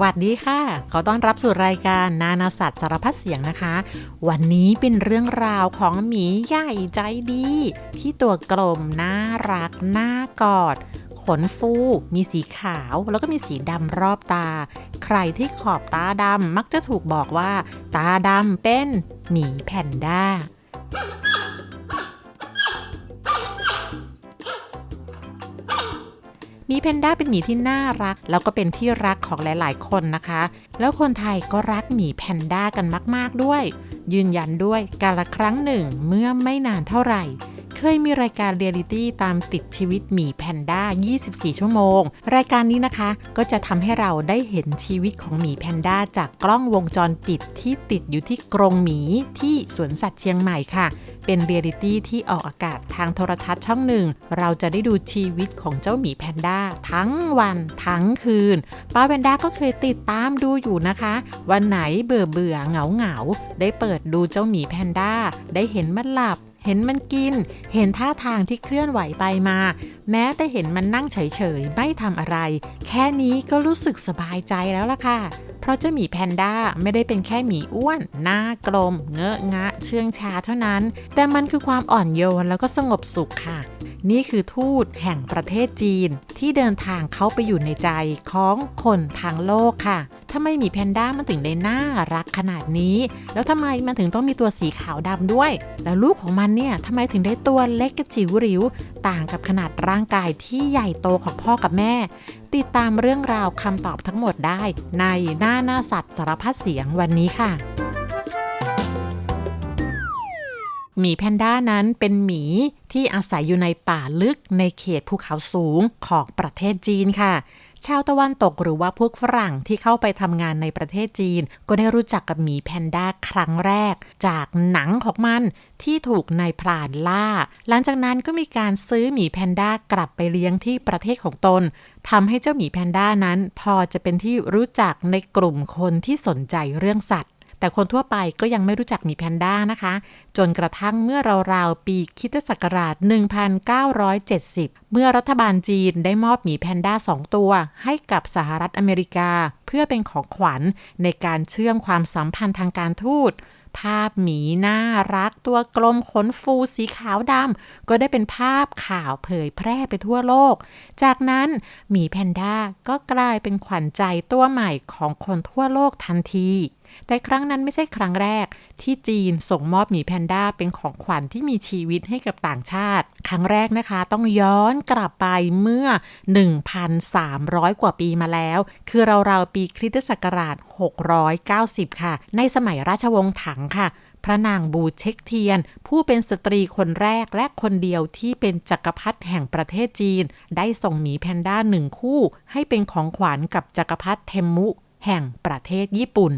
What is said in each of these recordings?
วัสดีค่ะ ขอต้อนรับสู่รายการนานาสัตว์สารพัดเสียงนะคะ วันนี้เป็นเรื่องราวของหมีใหญ่ใจดี ที่ตัวกลมน่ารักน่ากอด ขนฟู มีสีขาวแล้วก็มีสีดำรอบตา ใครที่ขอบตาดำมักจะถูกบอกว่า ตาดำเป็นหมีแพนด้า หมีแพนด้าเป็นหมีที่น่ารัก แล้วก็เป็นที่รักของหลาย ๆ คนนะคะ แล้วคนไทยก็รักหมีแพนด้ากันมาก ๆ ด้วย ยืนยันด้วยกาละครั้งหนึ่งเมื่อไม่นานเท่าไหร่ เคยมีรายการเรียลิตี้ตามติดชีวิตหมีแพนด้า 24 ชั่วโมง รายการนี้นะคะก็จะทำให้เราได้เห็นชีวิตของหมีแพนด้าจากกล้องวงจรปิดที่ติดอยู่ที่กรงหมีที่สวนสัตว์เชียงใหม่ค่ะ เป็นเรียลิตี้ที่ออกอากาศทางโทรทัศน์ช่องหนึ่ง เราจะได้ดูชีวิตของเจ้าหมีแพนด้าทั้งวันทั้งคืน ป้าแพนด้าก็เคยติดตามดูอยู่นะคะ วันไหนเบื่อเบื่อเหงาเหงาได้เปิดดูเจ้าหมีแพนด้าได้เห็นมันหลับ เห็นมันกิน เห็นท่าทางที่เคลื่อนไหวไปมา แม้แต่เห็นมันนั่งเฉยๆ ไม่ทำอะไร แค่นี้ก็รู้สึกสบายใจแล้วล่ะค่ะ เพราะเจ้าหมีแพนด้าไม่ได้เป็นแค่หมีอ้วน หน้ากลม เงอะงะ เชื่องชาเท่านั้น แต่มันคือความอ่อนโยนแล้วก็สงบสุขค่ะ นี่คือทูตแห่งประเทศจีนที่เดินทางเข้าไปอยู่ในใจของคนทางโลกค่ะ ทำไมหมีแพนด้ามันถึงได้น่ารักขนาดนี้ แล้วทำไมมันถึงต้องมีตัวสีขาวดำด้วย แล้วลูกของมันเนี่ยทำไมถึงได้ตัวเล็กกระจิ๋วหริว ต่างกับขนาดร่างกายที่ใหญ่โตของพ่อกับแม่ ติดตามเรื่องราวคำตอบทั้งหมดได้ ในหน้าหน้าสัตว์สารพัดเสียงวันนี้ค่ะหมีแพนด้านั้นเป็นหมีที่อาศัยอยู่ในป่าลึกในเขตภูเขาสูงของประเทศจีนค่ะ ชาวตะวันตกหรือว่าพวกฝรั่งที่เข้าไปทำงานในประเทศจีน ก็ได้รู้จักกับหมีแพนด้าครั้งแรก จากหนังของมันที่ถูกนายพรานล่า หลังจากนั้นก็มีการซื้อหมีแพนด้ากลับไปเลี้ยงที่ประเทศของตนทำให้เจ้าหมีแพนด้านั้น พอจะเป็นที่รู้จักในกลุ่มคนที่สนใจเรื่องสัตว์ แต่คนทั่วไปก็ยังไม่รู้จักหมีแพนด้านะคะ จนกระทั่งเมื่อราวๆปีคิตศักราช 1970 เมื่อรัฐบาลจีนได้มอบหมีแพนด้า 2 ตัว ให้กับสหรัฐอเมริกา เพื่อเป็นของขวัญในการเชื่อมความสัมพันธ์ทางการทูตภาพหมีน่ารักตัวกลมขนฟูสีขาวดำก็ได้เป็นภาพข่าวเผยแพร่ไปทั่วโลก จากนั้นหมีแพนด้าก็กลายเป็นขวัญใจตัวใหม่ของคนทั่วโลกทันที แต่ครั้งนั้นไม่ใช่ครั้งแรก ที่จีนส่งมอบหมีแพนด้าเป็นของขวัญที่มีชีวิตให้กับต่างชาติ ครั้งแรกนะคะ ต้องย้อนกลับไปเมื่อ 1,300 กว่าปีมาแล้ว คือราวๆปีคริสตศักราช 690 ค่ะ ในสมัยราชวงศ์ถังค่ะพระนางบูเช็กเทียน ผู้เป็นสตรีคนแรกและคนเดียวที่เป็นจักรพรรดิแห่งประเทศจีน ได้ส่งหมีแพนด้าหนึ่งคู่ ให้เป็นของขวัญกับจักรพรรดิเทมมุ แห่งประเทศญี่ปุ่น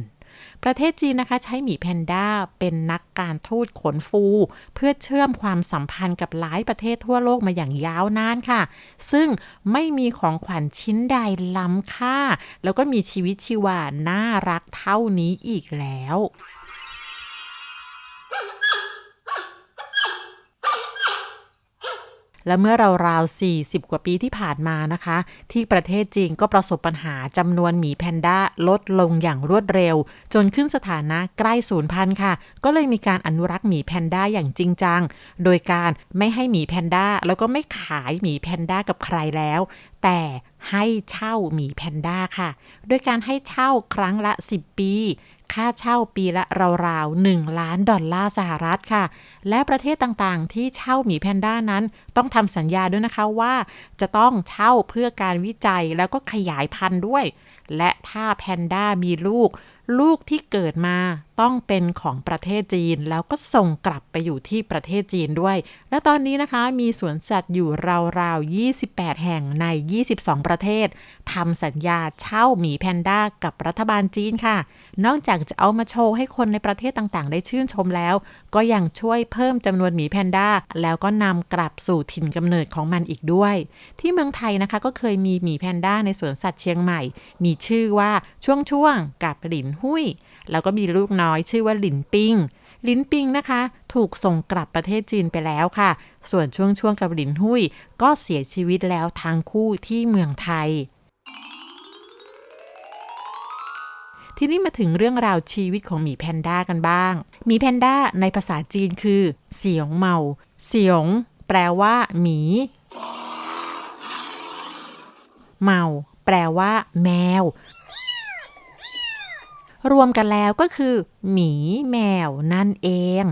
ประเทศจีนนะคะใช้หมีแพนด้าเป็นนักการทูตขนฟู เพื่อเชื่อมความสัมพันธ์กับหลายประเทศทั่วโลกมาอย่างยาวนานค่ะ ซึ่งไม่มีของขวัญชิ้นใดล้ำค่า แล้วก็มีชีวิตชีวาน่ารักเท่านี้อีกแล้ว และเมื่อราวๆ40 กว่าปีที่ผ่านมานะคะ ที่ประเทศจีนก็ประสบปัญหาจำนวนหมีแพนด้าลดลงอย่างรวดเร็ว จนขึ้นสถานะใกล้สูญพันค่ะ ก็เลยมีการอนุรักษ์หมีแพนด้าอย่างจริงจัง โดยการไม่ให้หมีแพนด้าแล้วก็ไม่ขายหมีแพนด้ากับใครแล้ว แต่ให้เช่าหมีแพนด้าค่ะ โดยการให้เช่าครั้งละ 10 ปี ค่าเช่าปีละราวๆ 1 ล้านดอลลาร์สหรัฐค่ะ และประเทศต่างๆ ที่เช่าหมีแพนด้านั้น ต้องทำสัญญาด้วยนะคะว่าจะต้องเช่าเพื่อการวิจัยแล้วก็ขยายพันธุ์ด้วย และถ้าแพนด้ามีลูก ลูกที่เกิดมาต้องเป็นของประเทศจีน แล้วก็ส่งกลับไปอยู่ที่ประเทศจีนด้วย และตอนนี้นะคะมีสวนสัตว์อยู่ราวๆ 28 แห่งใน 22 ประเทศทำสัญญาเช่าหมีแพนด้ากับรัฐบาลจีนค่ะ นอกจากจะเอามาโชว์ให้คนในประเทศต่างๆ ได้ชื่นชมแล้ว ก็ยังช่วยเพิ่มจำนวนหมีแพนด้าแล้วก็นำกลับสู่ถิ่นกำเนิดของมันอีกด้วย ที่เมืองไทยนะคะก็เคยมีหมีแพนด้าในสวนสัตว์เชียงใหม่ มีชื่อว่าช่วงๆกับหลินหุยแล้วก็มีลูกน้อยชื่อว่าหลินปิงลินปิงนะคะ ถูกส่งกลับประเทศจีนไปแล้วค่ะ ส่วนช่วงช่วงกับหลินหุยก็เสียชีวิตแล้วทั้งคู่ที่เมืองไทย ทีนี้มาถึงเรื่องราวชีวิตของหมีแพนด้ากันบ้าง หมีแพนด้าในภาษาจีนคือ เสียงเมา เสียง แปลว่าหมี เมา แปลว่า แมว รวมกันแล้วก็คือ หมีแมวนั่นเอง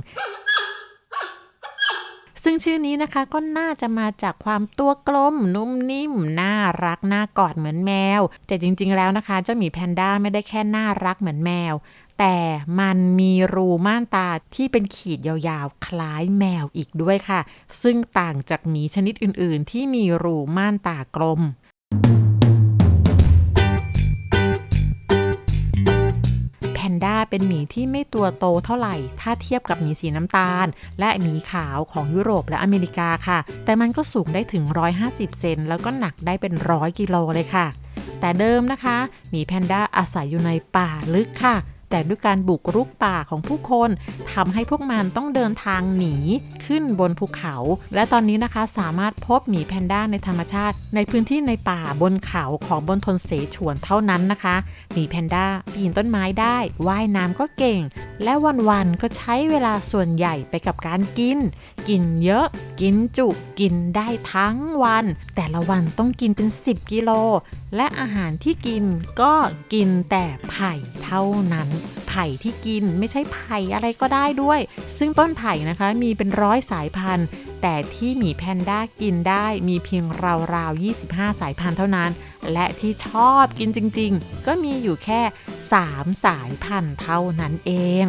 ซึ่งชื่อนี้นะคะก็น่าจะมาจากความตัวกลม นุ่มนิ่ม น่ารัก น่ากอดเหมือนแมว แต่จริง ๆ แล้วนะคะ เจ้าหมีแพนด้าไม่ได้แค่น่ารักเหมือนแมว แต่มันมีรูม่านตาที่เป็นขีดยาวๆ คล้ายแมวอีกด้วยค่ะ ซึ่งต่างจากหมีชนิดอื่นๆ ที่มีรูม่านตากลม ด้าเป็นหมีที่ไม่ตัวโตเท่าไหร่ ถ้าเทียบกับหมีสีน้ำตาล และหมีขาวของยุโรปและอเมริกาค่ะ แต่มันก็สูงได้ถึง 150 เซน แล้วก็หนักได้เป็นร้อยกิโลเลยค่ะ แต่เดิมนะคะ หมีแพนด้าอาศัยอยู่ในป่าลึกค่ะ แต่ด้วยการบุกรุกป่าของผู้คนทำให้พวกมันต้องเดินทางหนีขึ้นบนภูเขา และตอนนี้นะคะสามารถพบหมีแพนด้าในธรรมชาติ ในพื้นที่ในป่าบนเขาของบนทนเสฉวนเท่านั้นนะคะหมีแพนด้าปีนต้นไม้ได้ว่ายน้ำก็เก่ง และวันๆก็ใช้เวลาส่วนใหญ่ไปกับการกิน กินเยอะกินจุกินได้ทั้งวัน แต่ละวันต้องกินเป็น 10 กิโล และอาหารที่กินก็กินแต่ไผ่เท่านั้น ไผ่ที่กินไม่ใช่ไผ่อะไรก็ได้ด้วย ซึ่งต้นไผ่นะคะมีเป็นร้อยสายพันธุ์ แต่ที่หมีแพนด้ากินได้มีเพียงราวๆ 25 สายพันธุ์เท่านั้น และที่ชอบกินจริงๆ ก็มีอยู่แค่ 3 สายพันธุ์เท่านั้นเอง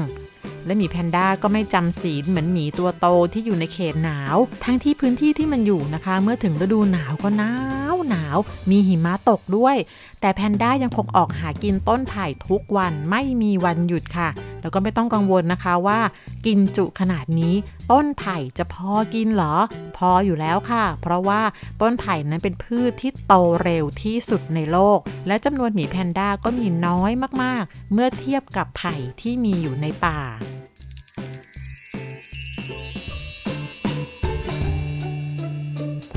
และหมีแพนด้าก็ไม่จำศีลเหมือนหมีตัวโตที่อยู่ในเขตหนาว ทั้งที่พื้นที่ที่มันอยู่นะคะ เมื่อถึงฤดูหนาวก็หนาวหนาว มีหิมะตกด้วย แต่แพนด้ายังคงออกหากินต้นไผ่ทุกวันไม่มีวันหยุดค่ะ แล้วก็ไม่ต้องกังวลนะคะว่า กินจุขนาดนี้ต้นไผ่จะพอกินเหรอ พออยู่แล้วค่ะ เพราะว่าต้นไผ่นั้นเป็นพืชที่โตเร็วที่สุดในโลก และจำนวนหมีแพนด้าก็มีน้อยมากๆ เมื่อเทียบกับไผ่ที่มีอยู่ในป่า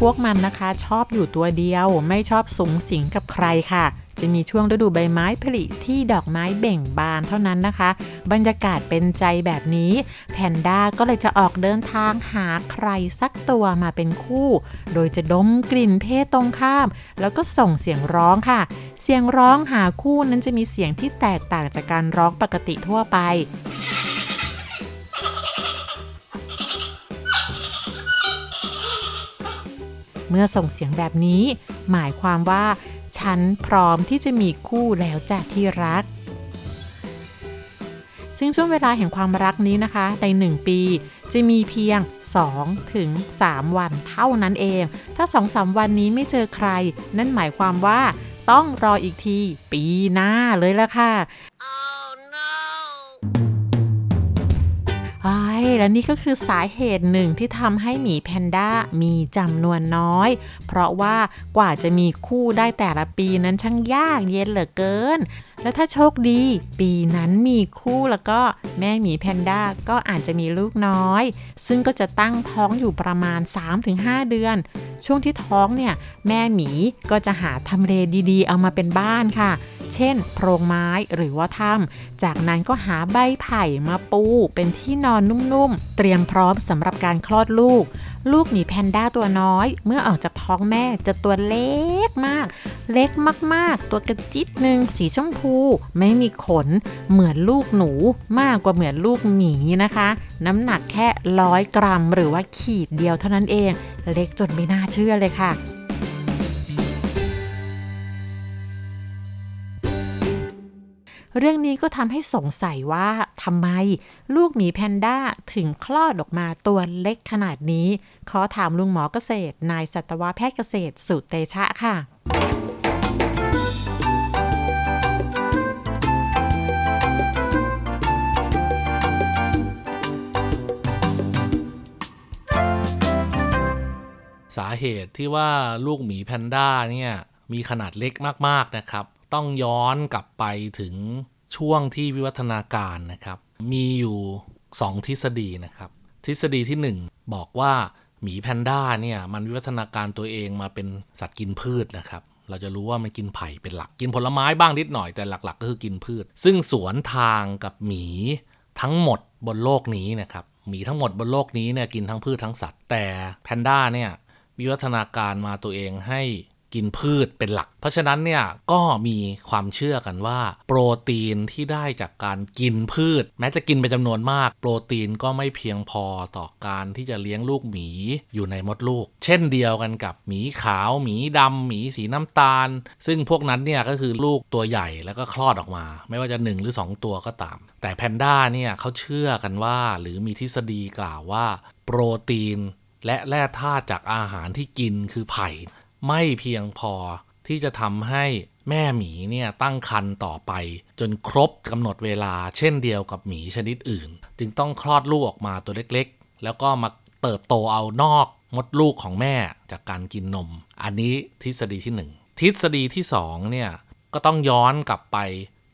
พวกมันนะคะชอบอยู่ตัวเดียวไม่ชอบสูงสิงกับใครค่ะ จะมีช่วงฤดูใบไม้ผลิที่ดอกไม้เบ่งบานเท่านั้นนะคะ บรรยากาศเป็นใจแบบนี้ แพนด้าก็เลยจะออกเดินทางหาใครสักตัวมาเป็นคู่ โดยจะดมกลิ่นเพศตรงข้าม แล้วก็ส่งเสียงร้องค่ะ เสียงร้องหาคู่นั้นจะมีเสียงที่แตกต่างจากการร้องปกติทั่วไปเมื่อส่งเสียงแบบนี้ หมายความว่า ฉันพร้อมที่จะมีคู่แล้วจ้ะที่รัก ซึ่งช่วงเวลาแห่งความรักนี้นะคะ ใน 1 ปี จะมีเพียง 2 ถึง 3 วันเท่านั้นเอง ถ้า 2-3 วันนี้ไม่เจอใคร นั่นหมายความว่าต้องรออีกที ปีหน้าเลยละค่ะ และนี่ก็คือสาเหตุหนึ่งที่ทำให้หมีแพนด้ามีจำนวนน้อย เพราะว่ากว่าจะมีคู่ได้แต่ละปีนั้นช่างยากเย็นเหลือเกิน และถ้าโชคดี ปีนั้นมีคู่แล้วก็แม่หมีแพนด้าก็อาจจะมีลูกน้อย ซึ่งก็จะตั้งท้องอยู่ประมาณ 3-5 เดือน ช่วงที่ท้องเนี่ย แม่หมีก็จะหาทำเลดีๆ เอามาเป็นบ้านค่ะ เช่น โพรงไม้หรือว่าถ้ำจากนั้นก็หาใบไผ่มาปู เป็นที่นอนนุ่มๆ เตรียมพร้อมสำหรับการคลอดลูก ลูกหมีแพนด้าตัวน้อย เมื่อออกจากท้องแม่จะตัวเล็กมาก เล็กมากๆ ตัวกระจิตหนึ่งสีชมพู ไม่มีขน เหมือนลูกหนูมากกว่าเหมือนลูกหมีนะคะ น้ำหนักแค่ร้อยกรัม หรือว่าขีดเดียวเท่านั้นเอง เล็กจนไม่น่าเชื่อเลยค่ะเรื่องนี้ก็ทำให้สงสัยว่าทำไม ลูกหมีแพนด้าถึงคลอดออกมาตัวเล็กขนาดนี้ ขอถามลุงหมอเกษตร นายสัตวแพทย์เกษตรสุเตชะค่ะ สาเหตุที่ว่าลูกหมีแพนด้าเนี่ยมีขนาดเล็กมากๆนะครับ ต้องย้อนกลับไปถึงช่วงที่วิวัฒนาการนะครับ มีอยู่ 2 ทฤษฎีนะครับ ทฤษฎีที่ 1 บอกว่าหมีแพนด้าเนี่ยมันวิวัฒนาการตัวเองมาเป็นสัตว์กินพืชนะครับ เราจะรู้ว่ามันกินไผ่เป็นหลัก กินผลไม้บ้างนิดหน่อยแต่หลักๆ ก็คือกินพืช ซึ่งสวนทางกับหมีทั้งหมดบนโลกนี้นะครับหมีทั้งหมดบนโลกนี้เนี่ยกินทั้งพืชทั้งสัตว์แต่แพนด้าเนี่ย วิวัฒนาการมาตัวเองให้กินพืชเป็นหลัก เพราะฉะนั้นเนี่ยก็มีความเชื่อกันว่า โปรตีนที่ได้จากการกินพืช แม้จะกินเป็นจำนวนมาก โปรตีนก็ไม่เพียงพอต่อการที่จะเลี้ยงลูกหมีอยู่ในมดลูก เช่นเดียวกันกับหมีขาวหมีดำหมีสีน้ำตาล ซึ่งพวกนั้นเนี่ยก็คือลูกตัวใหญ่แล้วก็คลอดออกมา ไม่ว่าจะ 1 หรือ 2 ตัวก็ตาม แต่แพนด้าเนี่ยเขาเชื่อกันว่า หรือมีทฤษฎีกล่าวว่า โปรตีน และแร่ธาตุจากอาหารที่กินคือไผ่ ไม่เพียงพอที่จะทำให้แม่หมีเนี่ยตั้งครรภ์ต่อไป จนครบกำหนดเวลาเช่นเดียวกับหมีชนิดอื่น จึงต้องคลอดลูกออกมาตัวเล็กๆ แล้วก็มาเติบโตเอานอกมดลูกของแม่จากการกินนม อันนี้ทฤษฎีที่หนึ่งทฤษฎีที่สองเนี่ยก็ต้องย้อนกลับไป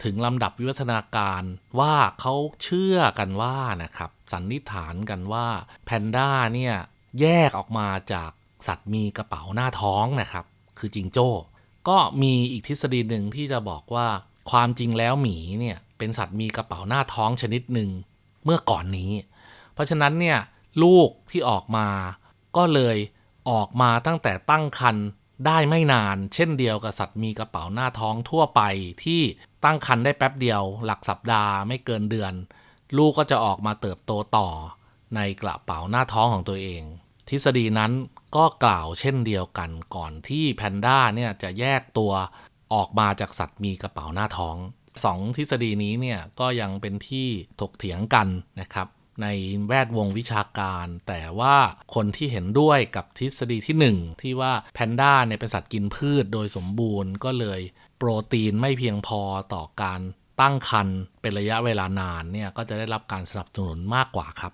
ถึงลำดับวิวัฒนาการว่าเขาเชื่อกันว่านะครับสันนิษฐานกันว่าแพนด้าเนี่ย แยกออกมาจากสัตว์มีกระเป๋าหน้าท้องนะครับ คือจิงโจ้ ก็มีอีกทฤษฎีหนึ่งที่จะบอกว่าความจริงแล้วหมีเนี่ยเป็นสัตว์มีกระเป๋าหน้าท้องชนิดหนึ่งเมื่อก่อนนี้ เพราะฉะนั้นเนี่ยลูกที่ออกมาก็เลยออกมาตั้งแต่ตั้งครรภ์ได้ไม่นาน เช่นเดียวกับสัตว์มีกระเป๋าหน้าท้องทั่วไปที่ตั้งครรภ์ได้แป๊บเดียว หลักสัปดาห์ไม่เกินเดือน ลูกก็จะออกมาเติบโตต่อในกระเป๋าหน้าท้องของตัวเอง ทฤษฎีนั้นก็กล่าวเช่นเดียวกันก่อนที่แพนด้าเนี่ยจะแยกตัวออกมาจากสัตว์มีกระเป๋าหน้าท้องสองทฤษฎีนี้เนี่ยก็ยังเป็นที่ถกเถียงกันนะครับ ในแวดวงวิชาการ แต่ว่าคนที่เห็นด้วยกับทฤษฎีที่ 1 ที่ว่าแพนด้าเนี่ยเป็นสัตว์กินพืชโดยสมบูรณ์ก็เลย โปรตีนไม่เพียงพอต่อการตั้งครรภ์เป็นระยะเวลานานเนี่ยก็จะได้รับการสนับสนุนมากกว่าครับ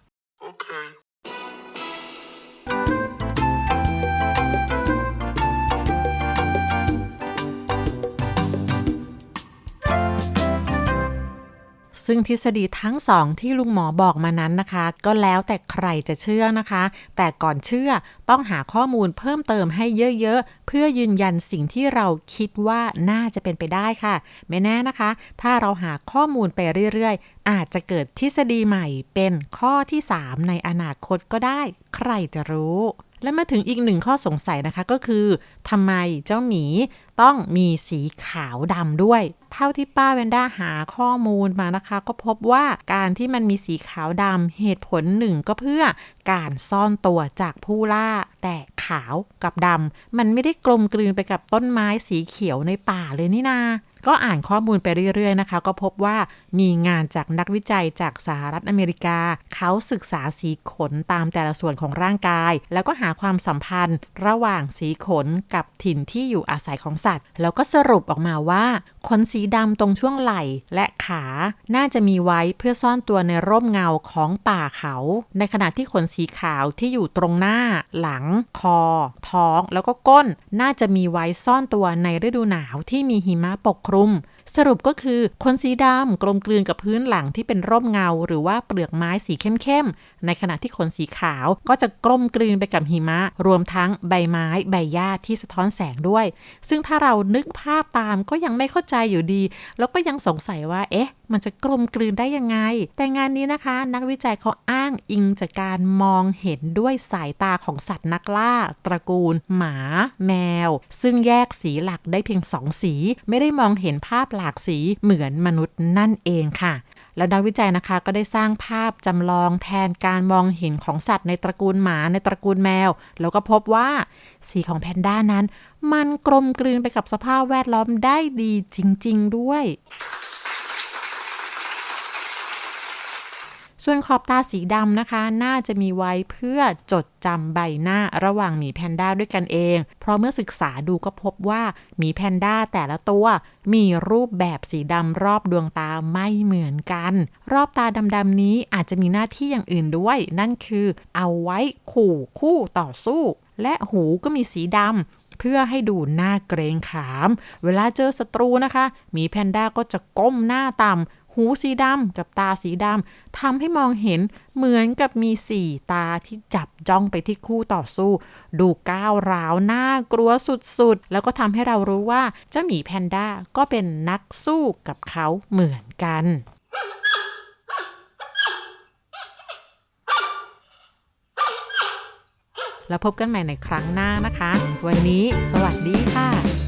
ซึ่งทฤษฎีทั้งสองที่ลุงหมอบอกมานั้นนะคะ ก็แล้วแต่ใครจะเชื่อนะคะ แต่ก่อนเชื่อต้องหาข้อมูลเพิ่มเติมให้เยอะๆ เพื่อยืนยันสิ่งที่เราคิดว่าน่าจะเป็นไปได้ค่ะ ไม่แน่นะคะ ถ้าเราหาข้อมูลไปเรื่อยๆ อาจจะเกิดทฤษฎีใหม่เป็นข้อที่ 3 ในอนาคตก็ได้ ใครจะรู้และมาถึงอีกหนึ่งข้อสงสัยนะคะก็คือทำไมเจ้าหมี ต้องมีสีขาวดำด้วย เท่าที่ป้าเวนด้าหาข้อมูลมานะคะ ก็พบว่าการที่มันมีสีขาวดำเหตุผลหนึ่งก็เพื่อการซ่อนตัวจากผู้ล่า แต่ขาวกับดำมันไม่ได้กลมกลืนไปกับต้นไม้สีเขียวในป่าเลยนี่นา ก็อ่านข้อมูลไปเรื่อยๆนะคะ ก็พบว่ามีงานจากนักวิจัยจากสหรัฐอเมริกา เขาศึกษาสีขนตามแต่ละส่วนของร่างกาย แล้วก็หาความสัมพันธ์ ระหว่างสีขนกับถิ่นที่อยู่อาศัยของสัตว์ แล้วก็สรุปออกมาว่า ขนสีดำตรงช่วงไหล่และขาน่าจะมีไว้เพื่อซ่อนตัวในร่มเงาของป่าเขา ในขณะที่ขนสีขาวที่อยู่ตรงหน้า หลัง คอ ท้อง แล้วก็ก้น น่าจะมีไว้ซ่อนตัวในฤดูหนาวที่มีหิมะปกคลุม สรุปก็คือขนสีดำกลมกลืนกับพื้นหลังที่เป็นร่มเงา หรือว่าเปลือกไม้สีเข้มๆ ในขณะที่ขนสีขาวก็จะกลมกลืนไปกับหิมะ รวมทั้งใบไม้ ใบหญ้าที่สะท้อนแสงด้วย ซึ่งถ้าเรานึกภาพตามก็ยังไม่เข้าใจอยู่ดี แล้วก็ยังสงสัยว่า เอ๊ะ มันจะกลมกลืนได้ยังไง แต่งานนี้นะคะ นักวิจัยเขาอ้างอิงจากการมองเห็นด้วยสายตาของสัตว์นักล่า ตระกูล หมา แมว ซึ่งแยกสีหลักได้เพียงสองสี ไม่ได้มองเห็นภาพหลากสีเหมือนมนุษย์นั่นเองค่ะ แล้วนักวิจัยนะคะก็ได้สร้างภาพจำลองแทนการมองเห็นของสัตว์ในตระกูลหมาในตระกูลแมว แล้วก็พบว่าสีของแพนด้านั้น มันกลมกลืนไปกับสภาพแวดล้อมได้ดีจริง ๆ ด้วย ส่วนขอบตาสีดำนะคะ น่าจะมีไว้เพื่อจดจำใบหน้าระหว่างหมีแพนด้าด้วยกันเอง เพราะเมื่อศึกษาดูก็พบว่าหมีแพนด้าแต่ละตัว มีรูปแบบสีดำรอบดวงตาไม่เหมือนกัน รอบตาดำๆนี้อาจจะมีหน้าที่อย่างอื่นด้วย นั่นคือเอาไว้ขู่คู่ต่อสู้ และหูก็มีสีดำเพื่อให้ดูหน้าเกรงขาม เวลาเจอศัตรูนะคะหมีแพนด้าก็จะก้มหน้าต่ำ หูหูสีดำกับตาสีดำทำให้มองเห็นเหมือนกับมีสี่ตาที่จับจ้องไปที่คู่ต่อสู้ ดูก้าวร้าวน่ากลัวสุดๆ แล้วก็ทำให้เรารู้ว่าเจ้าหมีแพนด้าก็เป็นนักสู้กับเขาเหมือนกันแล้วพบกันใหม่ในครั้งหน้านะคะ วันนี้สวัสดีค่ะ